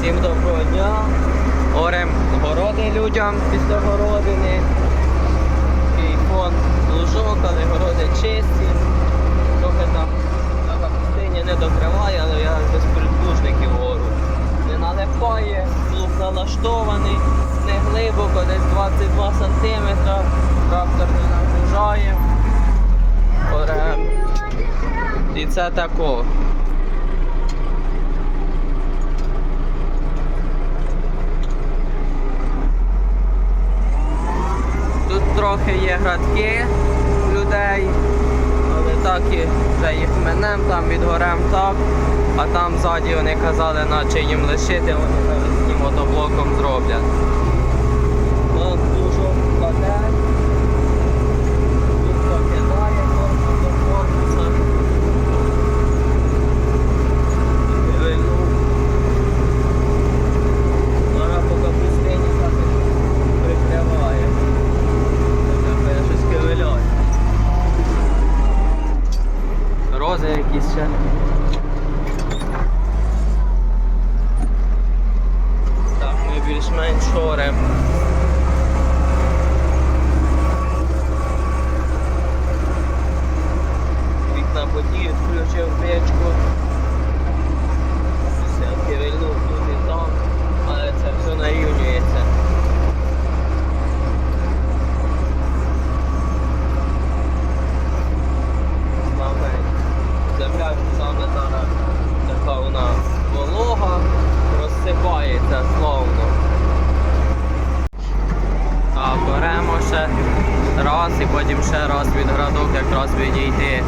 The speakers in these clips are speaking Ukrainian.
Всім доброго дня. Орем городи людям після городини. Такий фон лужок, але городи чисті. Трохи там на капустині не докриває, але я без прислужників гору. Не налипає, плуг налаштований, не глибоко, десь 22 см. Трактор не нагружає. Орем. І це тако. Тут трохи є градки людей, але так і вже їх минем, там відгорем так, а там ззаді вони казали, наче їм лишити, вони навесні мотоблоком зроблять. Рози якісь ще. Так, ми більш-менш шорем. Вікна потіють, включив печку. Все, кивильнув тут і там, але це все нарівнюється. Славненько. Земля саме зараз така вона волога, розсипається словно. Беремо ще раз і потім ще раз від градок якраз відійти.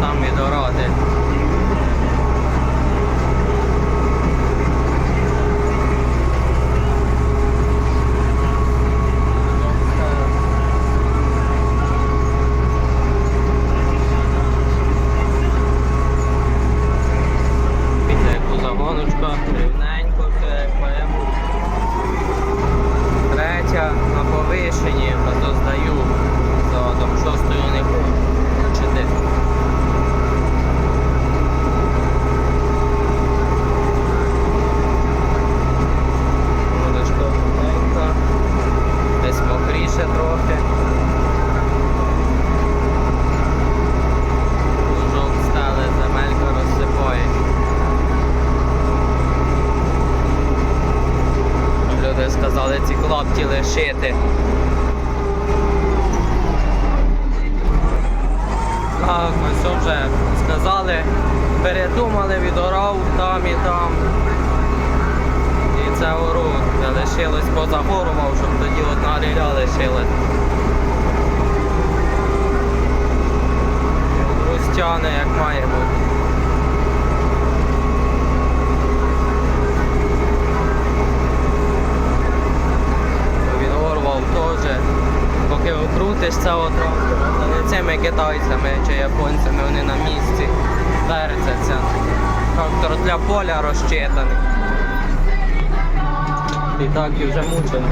Там і доради. Після яку рівненько, все як має. Третя на повишенні, а то здаю за там шостою не хочу. Клапті лишити. Так, ось вже сказали, передумали, відорав там і там. І це ору. Лишилось позагорував, щоб тоді одна ріля лишилась. Грустяне як має бути. Це одно. цими китайцями чи японцями вони на місці вертяться. Трактор для поля розчитаний. І так і вже мучено.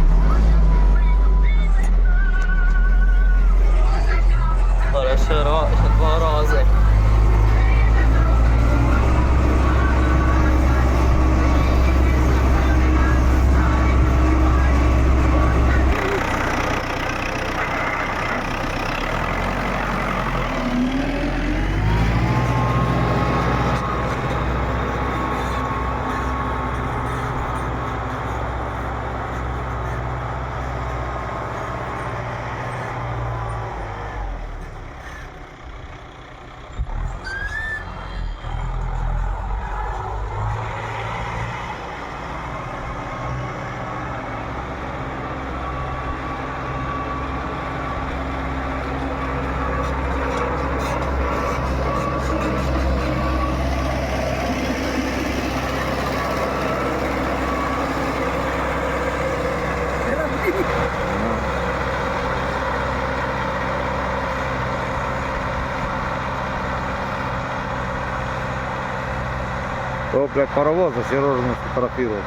То, блядь, паровоз, а Сережа нас фотографировал.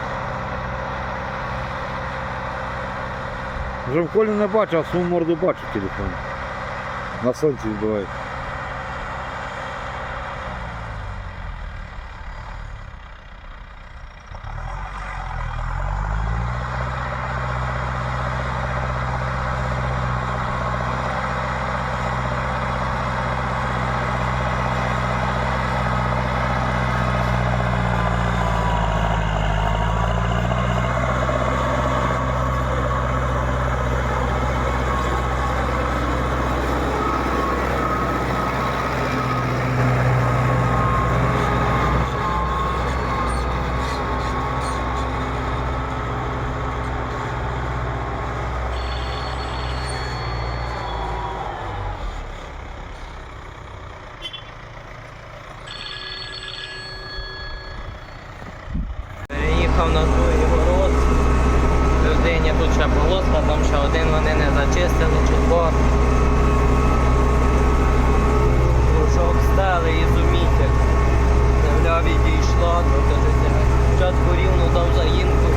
Вже в колі не бачу, а свою морду бачу в телефоні. На сонці відбувається. Приїхав на другий город. Людині тут ще полоска, там ще один вони не зачистили, чи два. Кружок стали ізумітель. Земля відійшла, життя. спочатку рівно дав заїмку,